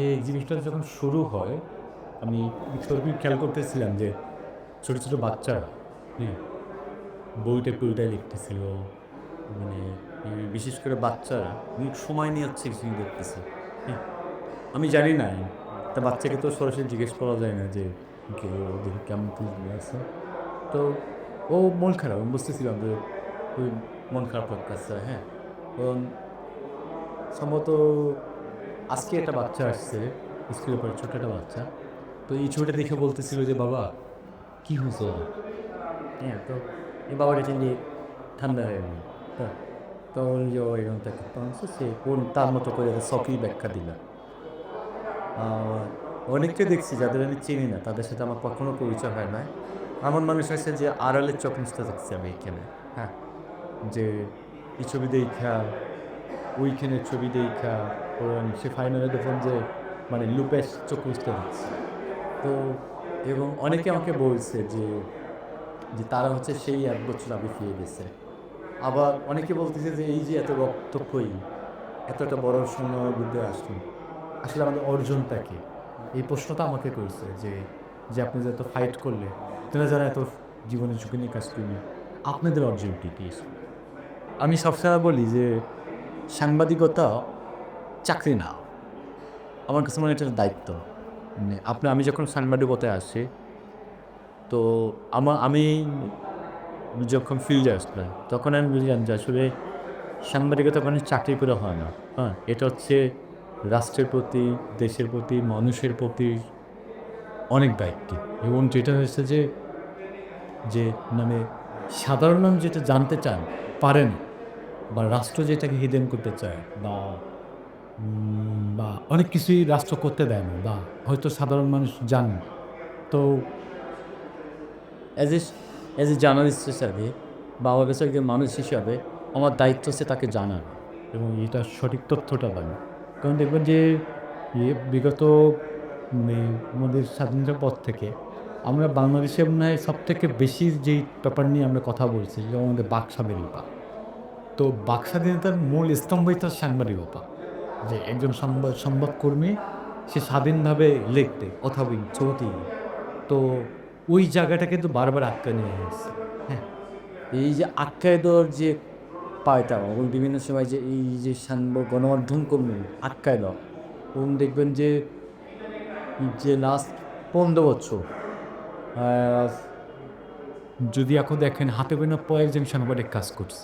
এই জিনিসটা যখন শুরু হয়, আমি তখন খেয়াল করতেছিলাম যে ছোটো ছোটো বাচ্চারা হ্যাঁ বইটা পুরোটাই লিখতেছিল মানে বিশেষ করে বাচ্চারা অনেক সময় নিয়ে হচ্ছে কিছু দেখতেছে হ্যাঁ আমি জানি না, তা বাচ্চাকে তো সরাসরি জিজ্ঞেস করা যায় না যে, কে ওদের কেমন কি আছে? তো ও মন খারাপ, আমি বুঝতেছিলাম যে ওই মন খারাপ লাগতেছে হ্যাঁ কারণ সম্ভবত আজকে একটা বাচ্চা আসছে। স্কুলে পড়ে ছোটো একটা বাচ্চা। তো এই ছবিটা দেখে বলতেছিল যে বাবা কি হয়েছে হ্যাঁ তো এই বাবাটা চিনি ঠান্ডা হয়ে গেল। হ্যাঁ তো ওই যে এরকম তাকে তখন সে কোন তার মতো করে সফি ব্যাখ্যা আর অনেককে দেখছি যাদের আমি চিনি না তাদের সাথে আমার কখনো পরিচয় হয় না এমন মানুষ আছে যে আড়ালের চোখ মুছতে থাকছে আমি এখানে হ্যাঁ যে এই ছবি দেখা ওইখানের ছবি দেখা ওরকম সে ফাইনালে দেখুন যে মানে লুপেস চোখ মুছতে থাকছে তো এবং অনেকে আমাকে বলছে যে যে তারা হচ্ছে সেই এক বছর আগে ফিরে গেছে। আবার অনেকে বলতেছে যে এই যে এত রক্তক্ষয়ী এতটা বড় সময়ের মধ্যে আসলো আসলে আমাদের অর্জনটা কি? এই প্রশ্নটা আমাকে করছে যে যে আপনি যে এত ফাইট করলে তারা যারা এত জীবনে ঝুঁকি নিয়ে কাজ করলেন আপনাদের অর্জন কি কি? আমি সবসময় বলি যে সাংবাদিকতা চাকরি না আমার কাছে মনে এটা দায়িত্ব। মানে আপনি, আমি যখন সাংবাদিকতায় আসি তো আমার আমি যখন ফিল্ডে আসলাম, তখন আমি বুঝলাম যে আসলে সাংবাদিকতা মানে চাকরি করে হয় না। হ্যাঁ এটা হচ্ছে রাষ্ট্রের প্রতি, দেশের প্রতি, মানুষের প্রতি অনেক দায়িত্ব। এবং যেটা হয়েছে যে যে মানে সাধারণ মানুষ যেটা জানতে চান পারেন বা রাষ্ট্র যেটাকে হিডেন করতে চায়, বা বা অনেক কিছুই রাষ্ট্র করতে দেয় না বা হয়তো সাধারণ মানুষ জানেন তো as a as a journalist হিসাবে বা আমার কাছে একজন মানুষ হিসাবে আমার দায়িত্ব হচ্ছে তাকে জানার এবং এটা সঠিক তথ্যটা পাবে। কারণ দেখবেন যে ইয়ে বিগত মানে আমাদের স্বাধীনতার পর থেকে আমরা বাংলাদেশে মনে হয় সব থেকে বেশি যেই ব্যাপার নিয়ে আমরা কথা বলছি যেমন আমাদের বাক স্বাধীনতা। তো বাক স্বাধীনতার মূল স্তম্ভই তো সাংবাদিকতা। যে একজন সংবাদ সংবাদকর্মী সে স্বাধীনভাবে লিখতে, কথা বলি চলতি তো ওই জায়গাটা কিন্তু বারবার আটকা নিয়ে আসছে হ্যাঁ। এই যে আটকায় দেওয়ার যে পায়টা, এবং বিভিন্ন সময় যে এই যে গণমাধ্যম কর্মী আটকায় দেওয়া, এবং দেখবেন যে যে লাস্ট পনেরো বছর যদি এখন দেখেন হাতে গোনা কয়েকজন সাংবাদিক কাজ করছে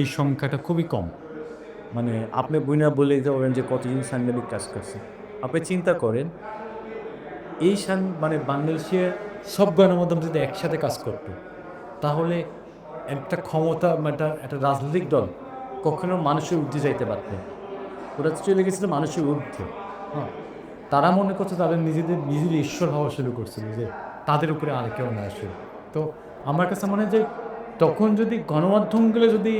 এই সংখ্যাটা খুবই কম। মানে আপনি বইনা বলে দিতে পারেন যে কতজন সাংবাদিক কাজ করছে। আপনি চিন্তা করেন, এই সাং মানে বাংলাদেশের সব গণমাধ্যম যদি একসাথে কাজ করতো, তাহলে একটা ক্ষমতা মানে একটা একটা রাজনৈতিক দল কখনো মানুষের ঊর্ধ্বে যাইতে পারত না। ওরা চলে গেছিল মানুষের ঊর্ধ্বে। হ্যাঁ তারা মনে করছে তাদের নিজেদের, নিজের ঈশ্বর হওয়া শুরু করছিল যে তাদের উপরে আর কেউ না আসে তো আমার কাছে মনে হয় যে তখন যদি গণমাধ্যমগুলো যদি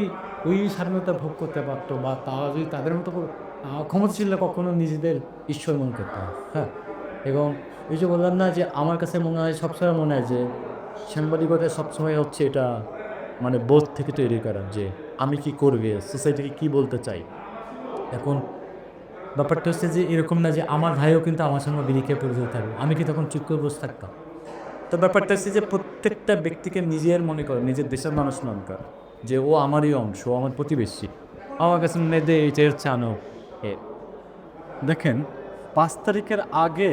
ওই স্বাধীনতা ভোগ করতে পারতো বা তারা যদি তাদের মতো আহ, কখনো নিজেদের ঈশ্বর মনে করতে হয়? এবং এই যে বললাম না যে আমার কাছে মনে হয় সবসময় মনে হয় যে সাংবাদিকতা সবসময় হচ্ছে এটা মানে বোধ থেকে তৈরি করা যে আমি কি করবে সোসাইটিকে কি বলতে চাই। এখন ব্যাপারটা হচ্ছে যে এরকম না যে আমার ভাইও কিন্তু আমার সঙ্গে বিলিকে পরিচিত থাকবে আমি কি তখন চুপ করে বসে থাকতাম? তো ব্যাপারটা হচ্ছে যে প্রত্যেকটা ব্যক্তিকে নিজের মনে করে নিজের দেশের মানুষ মনে করে। যে ও আমারই অংশ আমার প্রতিবেশী। আমার কাছে যে এইটা হচ্ছে এ। দেখেন, পাঁচ তারিখের আগে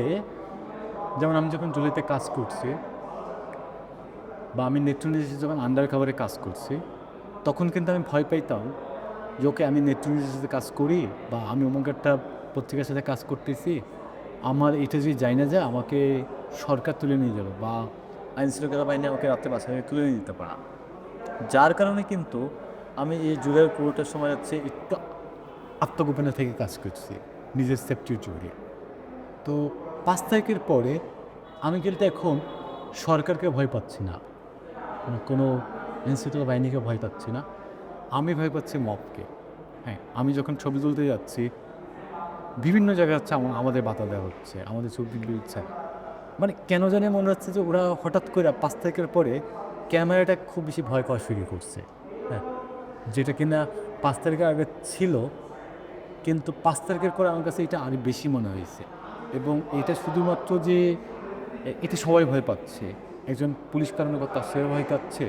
যেমন আমি যখন জুলিতে কাজ করছি বা আমি নেত্রনিদেশে যখন আন্ডার কাভারে কাজ করছি, তখন কিন্তু আমি ভয় পাইতাম যে ওকে আমি নেত্রনিদেশে কাজ করি বা আমি অমুক একটা পত্রিকার সাথে কাজ করতেছি, আমার এটা যদি যাই না যায় আমাকে সরকার তুলে নিয়ে যাবে বা আইন শৃঙ্খলা বাহিনী আমাকে রাত্রে বাসায় তুলে নিয়ে যেতে পারে। যার কারণে কিন্তু আমি এই জুলাইয়ের পুরোটার সময় হচ্ছে একটু আত্মগোপনে থেকে কাজ করছি, নিজের সেফটির জোরে। তো পাঁচ তারিখের পরে আমি কিন্তু এখন সরকারকে ভয় পাচ্ছি না। কোনো ইনস্টিটিউট বাহিনীকে ভয় পাচ্ছি না। আমি ভয় পাচ্ছি মবকে। হ্যাঁ আমি যখন ছবি তুলতে যাচ্ছি, বিভিন্ন জায়গায় হচ্ছে আমা- আমাদের বাধা দেওয়া হচ্ছে, আমাদের ছবি তুলতে ইচ্ছা। মানে কেন জানি মনে হচ্ছে যে ওরা হঠাৎ করে পাঁচ তারিখের পরে ক্যামেরাটা খুব বেশি ভয় পাওয়া শুরু করছে। হ্যাঁ যেটা কিনা পাঁচ তারিখের আগে ছিল, কিন্তু পাঁচ তারিখের পরে আমার কাছে এটা আরও বেশি মনে হয়েছে। এবং এটা শুধুমাত্র যে এটা সবাই ভয় পাচ্ছে। একজন পুলিশ কর্মকর্তা সেও ভয় পাচ্ছে,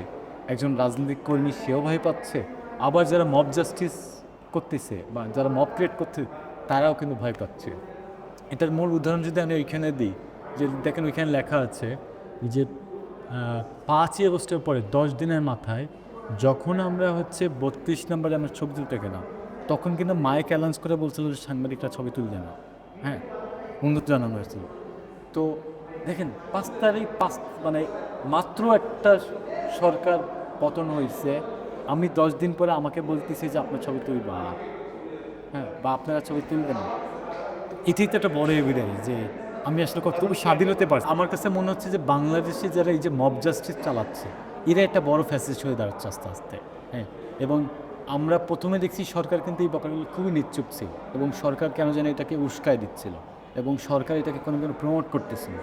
একজন রাজনৈতিক কর্মী সেও ভয় পাচ্ছে, আবার যারা মব জাস্টিস করতেছে বা যারা মব ক্রিয়েট করছে তারাও কিন্তু ভয় পাচ্ছে। এটার মূল উদাহরণ যদি আমি ওইখানে দিই, যে দেখেন ওইখানে লেখা আছে যে পাঁচই আগস্টের পরে, দশ দিনের মাথায়, যখন আমরা হচ্ছে বত্রিশ নম্বরে আমরা ছবি তুলতে গেলাম, তখন কিন্তু মাইক অ্যালাউন্স করে বলছিল যে সাংবাদিকরা ছবি তুলবে না। হ্যাঁ অনুরোধ জানানো হয়েছিল। তো দেখেন, পাঁচ তারিখ, পাঁচ মানে মাত্র একটা সরকার পতন হয়েছে, আমি দশ দিন পরে আমাকে বলতেছি যে আপনার ছবি তুলবে। হ্যাঁ বা আপনারা ছবি তুলবেন এটাই তো একটা বড় এভিডেন্স যে আমি আসলে কতটুকু স্বাধীন হতে পারছি? আমার কাছে মনে হচ্ছে যে বাংলাদেশে যারা এই যে মব জাস্টিস চালাচ্ছে, এরা একটা বড় ফ্যাসিস হয়ে দাঁড়াচ্ছে আস্তে আস্তে হ্যাঁ? এবং আমরা প্রথমে দেখছি সরকার কিন্তু এই ব্যাপারগুলো খুবই নিশ্চুপ ছিল এবং সরকার কেন যেন এটাকে উস্কায় দিচ্ছিল এবং সরকার এটাকে কোনো কোনো প্রমোট করতেছিল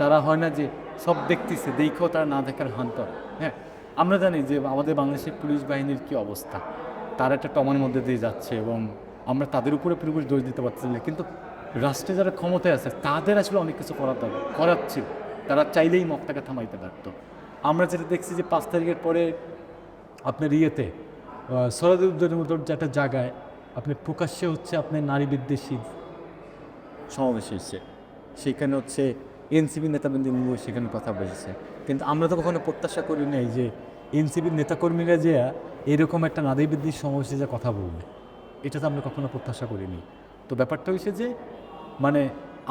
তারা হয় না যে সব দেখতেছে, দেখেও তারা না দেখার হান্তর হ্যাঁ? আমরা জানি যে আমাদের বাংলাদেশের পুলিশ বাহিনীর কী অবস্থা, তারা একটা টমার মধ্যে দিয়ে যাচ্ছে এবং আমরা তাদের উপরে পুরোপুরি দোষ দিতে পারছি না। কিন্তু রাষ্ট্রে যারা ক্ষমতায় আছে, তাদের আসলে অনেক কিছু করাতে হবে করাচ্ছিল তারা চাইলেই মপটাকে থামাইতে পারতো। আমরা যেটা দেখছি যে পাঁচ তারিখের পরে আপনার ইয়েতে সরদুদ্দের মতো যে একটা জায়গায় আপনি প্রকাশ্যে হচ্ছে আপনার নারী বিদ্বেষী সমাবেশ হয়েছে। সেখানে হচ্ছে এনসিপি নেতাবৃন্দ সেখানে কথা বলেছে। কিন্তু আমরা তো কখনো প্রত্যাশা করি নাই যে এনসিপির নেতাকর্মীরা যে এরকম একটা নারী বিদ্বেষী সমাবেশে যে কথা বলবে এটা তো আমরা কখনো প্রত্যাশা করিনি। তো ব্যাপারটা হয়েছে যে মানে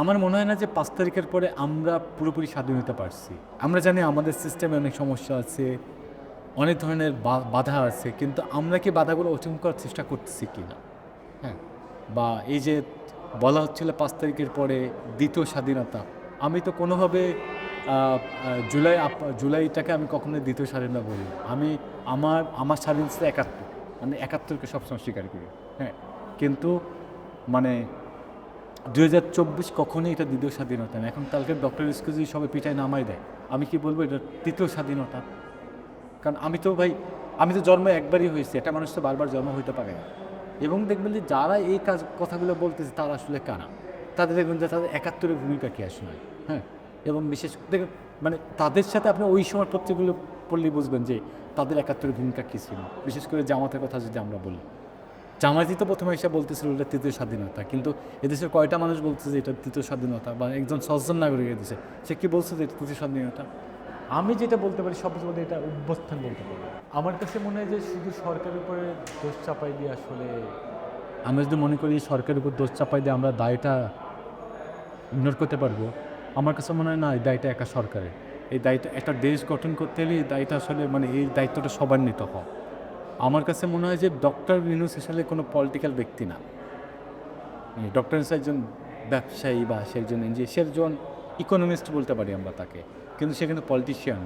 আমার মনে হয় না যে পাঁচ তারিখের পরে আমরা পুরোপুরি স্বাধীনতা পারছি। আমরা জানি আমাদের সিস্টেমে অনেক সমস্যা আছে, অনেক ধরনের বাধা আছে, কিন্তু আমরা কি বাধাগুলো অতিক্রম করার চেষ্টা করতেছি কি না হ্যাঁ বা এই যে বলা হচ্ছিল পাঁচ তারিখের পরে দ্বিতীয় স্বাধীনতা, আমি তো কোনোভাবে জুলাই জুলাইটাকে আমি কখনোই দ্বিতীয় স্বাধীনতা বলি আমি আমার আমার স্বাধীনতা একাত্তর আমি একাত্তরকে সবসময় স্বীকার করি। হ্যাঁ কিন্তু মানে দুই হাজার চব্বিশ কখনোই এটা দ্বিতীয় স্বাধীনতা না। এখন কালকে ডক্টর ইস্কু যদি সবাই পিঠায় নামাই দেয়, আমি কি বলব এটা তৃতীয় স্বাধীনতা কারণ আমি তো ভাই, আমি তো জন্ম একবারই হয়েছি এটা মানুষ তো বারবার জন্ম হইতে পারে না। এবং দেখবেন যে যারা এই কাজ, কথাগুলো বলতেছে তারা আসলে কারা? তাদের দেখবেন যে তাদের একাত্তরের ভূমিকা কী আসলে? হ্যাঁ? এবং বিশেষ দেখবেন মানে তাদের সাথে আপনি ওই সময় পত্রিকাগুলো পড়লেই বুঝবেন যে তাদের একাত্তরের ভূমিকা কী ছিল। বিশেষ করে জামাতের কথা যদি আমরা বলি। জামায়াতই তো প্রথমে এসে বলতেছিল এটা তৃতীয় স্বাধীনতা, কিন্তু এদেশের কয়টা মানুষ বলতেছে যে এটা তৃতীয় স্বাধীনতা বা একজন সচেতন নাগরিক এদেশে, সে কি বলছে যে এটা তৃতীয় স্বাধীনতা? আমি যেটা বলতে পারি সব বলতে এটা অভ্যস্থান বলতে পারি। আমার কাছে মনে হয় যে শুধু সরকারের উপরে দোষ চাপাই দিয়ে আসলে আমরা যদি মনে করি সরকারের উপর দোষ চাপাই দিয়ে আমরা দায়টা ইগনোর করতে পারব, আমার কাছে মনে হয় না, এই দায়টা একা সরকারের। এই দায়িত্ব একটা দেশ গঠন করতে হলে এই দায়িত্ব আসলে মানে এই দায়িত্বটা সবার নিতে হয়। আমার কাছে মনে হয় যে ডক্টর ইউনুস আসলে কোনো পলিটিক্যাল ব্যক্তি না। ডক্টর ইউনুস একজন ব্যবসায়ী বা সে একজন এনজিও, সে একজন ইকোনমিস্ট বলতে পারি আমরা তাকে, কিন্তু সে কিন্তু পলিটিশিয়ান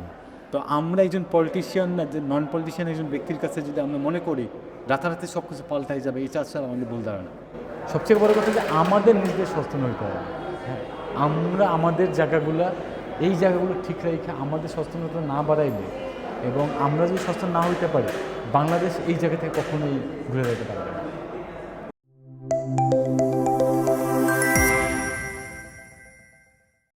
তো আমরা একজন পলিটিশিয়ান না, যে নন পলিটিশিয়ান একজন ব্যক্তির কাছে যদি আমরা মনে করি, রাতারাতি সব কিছু পাল্টাই যাবে, এটা আসলে আমাদের ভুল ধারণা। সবচেয়ে বড় কথা যে আমাদের নিজেদের সচেতন হইতে হবে হ্যাঁ আমরা আমাদের জায়গাগুলো, এই জায়গাগুলো ঠিক রেখে আমাদের সচেতনতা না বাড়াইলে এবং আমরা যদি সচেতন না হইতে পারি, বাংলাদেশ এই জায়গা থেকে কখনোই ঘুরে যেতে পারবে না।